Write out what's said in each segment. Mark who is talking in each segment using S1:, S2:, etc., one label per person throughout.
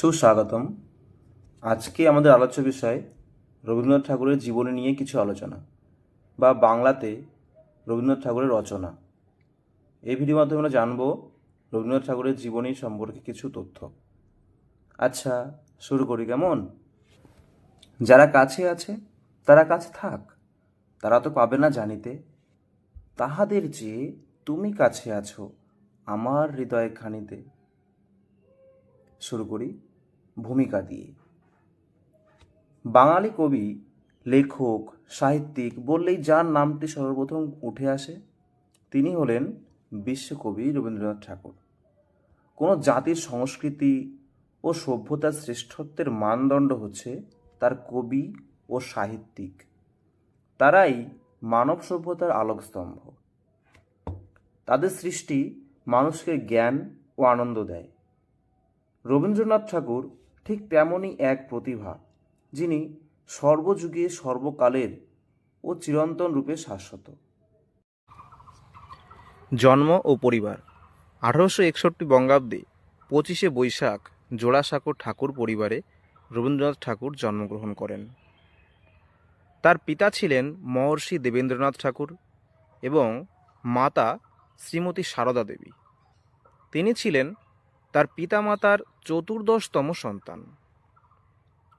S1: সুস্বাগতম আজকে আমাদের আলোচ্য বিষয় রবীন্দ্রনাথ ঠাকুরের জীবনী নিয়ে কিছু আলোচনা বা বাংলাতে রবীন্দ্রনাথ ঠাকুরের রচনা। এই ভিডিওর মাধ্যমে আমরা জানব রবীন্দ্রনাথ ঠাকুরের জীবনী সম্পর্কে কিছু তথ্য। আচ্ছা শুরু করি কেমন? যারা কাছে আছে, তারা কাছে থাক। তারা তো পাবে না জানিতে। তাহাদের যে, তুমি কাছে আছো, আমার হৃদয় খানিতে। শুরু করি। ভূমিকা দিয়ে। বাঙালি কবি, লেখক, সাহিত্যিক বললেই যার নামটি সর্বপ্রথম উঠে আসে, তিনি হলেন বিশ্বকবি রবীন্দ্রনাথ ঠাকুর। কোনো জাতির সংস্কৃতি ও সভ্যতার শ্রেষ্ঠত্বের মানদণ্ড হচ্ছে তার কবি ও সাহিত্যিক। তারাই মানব সভ্যতার আলোকস্তম্ভ। তাদের সৃষ্টি মানুষকে জ্ঞান ও আনন্দ দেয়। রবীন্দ্রনাথ ঠাকুর ঠিক তেমনই এক প্রতিভা, যিনি সর্বযুগে সর্বকালের ও চিরন্তন রূপে শাশ্বত।
S2: জন্ম ও পরিবার, আঠারোশো একষট্টি বঙ্গাব্দে পঁচিশে বৈশাখ জোড়াসাঁকো ঠাকুর পরিবারে রবীন্দ্রনাথ ঠাকুর জন্মগ্রহণ করেন। তার পিতা ছিলেন মহর্ষি দেবেন্দ্রনাথ ঠাকুর এবং মাতা শ্রীমতী সারদা দেবী। তিনি ছিলেন তার পিতামাতার চতুর্দশতম সন্তান।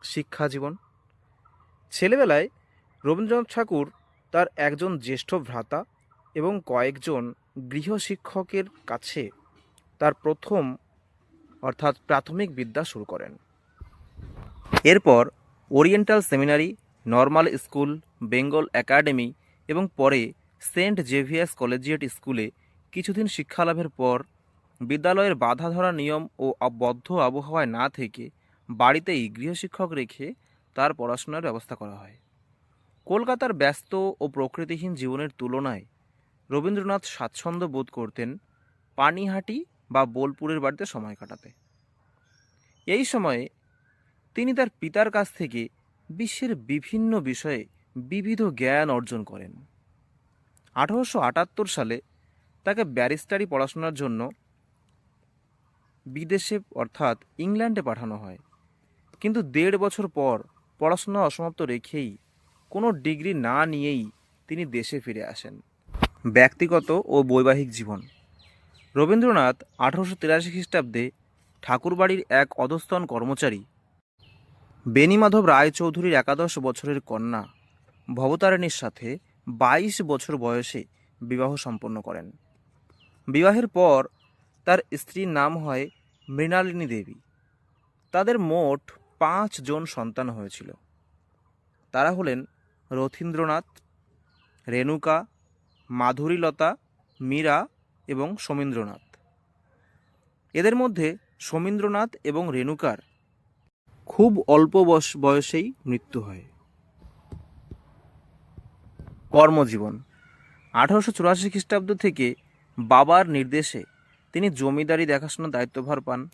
S2: শিক্ষা জীবন। ছেলেবেলায় রবীন্দ্রনাথ ঠাকুর তার একজন জ্যেষ্ঠ ভ্রাতা এবং কয়েকজন গৃহশিক্ষকের কাছে তার প্রথম, অর্থাৎ প্রাথমিক বিদ্যা শুরু করেন। এরপর oriental seminary, normal school, Bengal academy এবং পরে সেন্ট জেভিয়ার্স কলেজিয়েট স্কুলে কিছুদিন শিক্ষালাভের পর বিদ্যালয়ের বাধা ধরা নিয়ম ও বদ্ধ আবহাওয়ায় না থেকে বাড়িতেই গৃহশিক্ষক রেখে তার পড়াশোনার ব্যবস্থা করা হয়। কলকাতার ব্যস্ত ও প্রকৃতিহীন জীবনের তুলনায় রবীন্দ্রনাথ স্বাচ্ছন্দ্য বোধ করতেন পানিহাটি বা বোলপুরের বাড়িতে সময় কাটাতে। এই সময়ে তিনি তার পিতার কাছ থেকে বিশ্বের বিভিন্ন বিষয়ে বিবিধ জ্ঞান অর্জন করেন। আঠারোশো আটাত্তর সালে তাকে ব্যারিস্টারি পড়াশোনার জন্য বিদেশে অর্থাৎ ইংল্যান্ডে পাঠানো হয়। কিন্তু দেড় বছর পর পড়াশোনা অসমাপ্ত রেখেই কোনো ডিগ্রি না নিয়েই তিনি দেশে ফিরে আসেন। ব্যক্তিগত ও বৈবাহিক জীবন। রবীন্দ্রনাথ আঠারোশো তিরাশি খ্রিস্টাব্দে ঠাকুরবাড়ির এক অধস্তন কর্মচারী বেণীমাধব রায়চৌধুরীর একাদশ বছরের কন্যা ভবতারিণীর সাথে বাইশ বছর বয়সে বিবাহ সম্পন্ন করেন। বিবাহের পর তার স্ত্রীর নাম হয় মৃণালিনী দেবী। তাদের মোট পাঁচ জন সন্তান হয়েছিল। তারা হলেন রথীন্দ্রনাথ, রেণুকা, মাধুরীলতা, মীরা এবং সমীন্দ্রনাথ। এদের মধ্যে সমীন্দ্রনাথ এবং রেণুকার খুব অল্প বয়স- বয়সেই মৃত্যু হয়। কর্মজীবন। আঠারোশো চুরাশি খ্রিস্টাব্দ থেকে বাবার নির্দেশে তিনি জমিদারি দেখাশোনার দায়িত্বভার পান।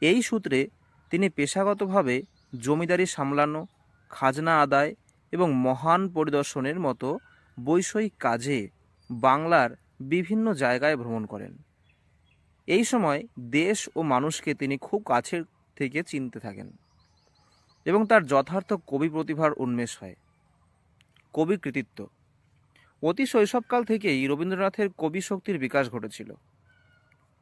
S2: এই সূত্রে তিনি পেশাগতভাবে জমিদারি সামলানো, খাজনা আদায় এবং মহান পরিদর্শনের মতো বৈষয়িক কাজে বাংলার বিভিন্ন জায়গায় ভ্রমণ করেন। এই সময় দেশ ও মানুষকে তিনি খুব কাছের থেকে চিনতে থাকেন এবং তার যথার্থ কবি প্রতিভার উন্মেষ হয়। কবি কৃতিত্ব। অতি শৈশবকাল থেকেই রবীন্দ্রনাথের কবি শক্তির বিকাশ ঘটেছিল।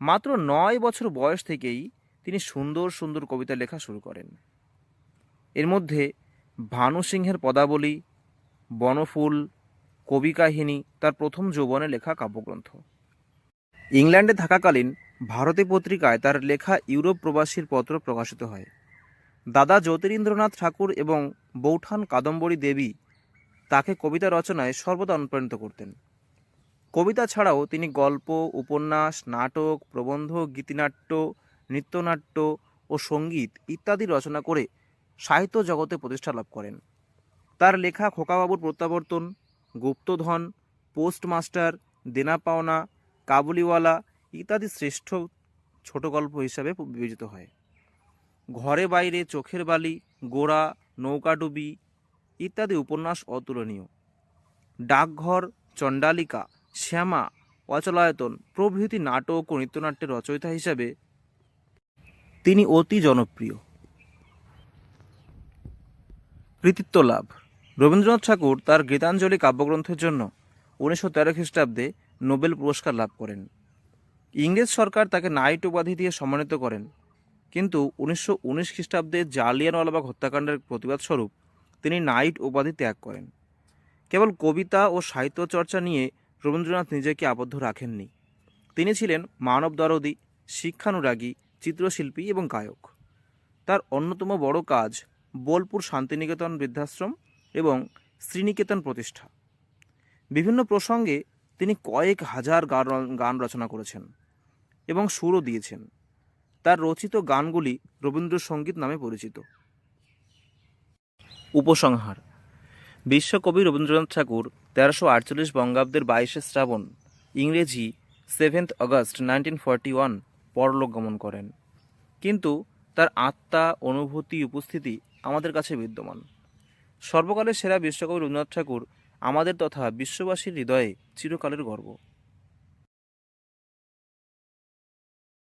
S2: মাত্র নয় বছর বয়স থেকেই তিনি সুন্দর সুন্দর কবিতা লেখা শুরু করেন। এর মধ্যে ভানু সিংহের পদাবলী, বনফুল, কবি কাহিনী, তার প্রথম যৌবনে লেখা কাব্যগ্রন্থ। ইংল্যান্ডে থাকাকালীন ভারতী পত্রিকায় তার লেখা ইউরোপ প্রবাসীর পত্র প্রকাশিত হয়। দাদা জ্যোতিরিন্দ্রনাথ ঠাকুর এবং বৌঠান কাদম্বরী দেবী তাকে কবিতা রচনায় সর্বদা অনুপ্রাণিত করতেন। কবিতা ছাড়াও তিনি গল্প, উপন্যাস, নাটক, প্রবন্ধ, গীতিনাট্য, নৃত্যনাট্য ও সংগীত ইত্যাদি রচনা করে সাহিত্য জগতে প্রতিষ্ঠা লাভ করেন। তার লেখা খোকাবাবুর প্রত্যাবর্তন, গুপ্তধন, পোস্টমাস্টার দেনা পাওনা কাবুলিওয়ালা ইত্যাদি শ্রেষ্ঠ ছোট গল্প হিসাবে বিবেচিত হয়। ঘরে বাইরে চোখের বালি, গোড়া নৌকাডুবি ইত্যাদি উপন্যাস অতুলনীয়। ডাকঘর, চণ্ডালিকা শ্যামা, অচলায়তন, প্রভৃতি নাটক ও নৃত্যনাট্যের রচয়িতা হিসাবে তিনি অতি জনপ্রিয়। কৃতিত্ব লাভ। রবীন্দ্রনাথ ঠাকুর তার গীতাঞ্জলি কাব্যগ্রন্থের জন্য উনিশশো তেরো খ্রিস্টাব্দে নোবেল পুরস্কার লাভ করেন। ইংরেজ সরকার তাকে নাইট উপাধি দিয়ে সম্মানিত করেন। কিন্তু উনিশশো উনিশ খ্রিস্টাব্দে জালিয়ানওয়ালাবাগ হত্যাকাণ্ডের প্রতিবাদ স্বরূপ তিনি নাইট উপাধি ত্যাগ করেন। কেবল কবিতা ও সাহিত্য চর্চা নিয়ে রবীন্দ্রনাথ নিজেকে আবদ্ধ রাখেননি। তিনি ছিলেন মানব দরদি শিক্ষানুরাগী, চিত্রশিল্পী এবং গায়ক। তার অন্যতম বড় কাজ বোলপুর শান্তিনিকেতন বৃদ্ধাশ্রম এবং শ্রীনিকেতন প্রতিষ্ঠা। বিভিন্ন প্রসঙ্গে তিনি কয়েক হাজার গান গান রচনা করেছেন এবং সুরও দিয়েছেন। তার রচিত গানগুলি রবীন্দ্রসঙ্গীত নামে পরিচিত। উপসংহার বিশ্বকবি রবীন্দ্রনাথ ঠাকুর তেরোশো আটচল্লিশ বঙ্গাব্দের বাইশে শ্রাবণ, ইংরেজি seventh August nineteen forty one পরলোক গমন করেন। কিন্তু তার আত্মা, অনুভূতি, উপস্থিতি আমাদের কাছে বিদ্যমান। সর্বকালের সেরা বিশ্বকবি রবীন্দ্রনাথ ঠাকুর আমাদের তথা বিশ্ববাসীর হৃদয়ে চিরকালের গর্ব।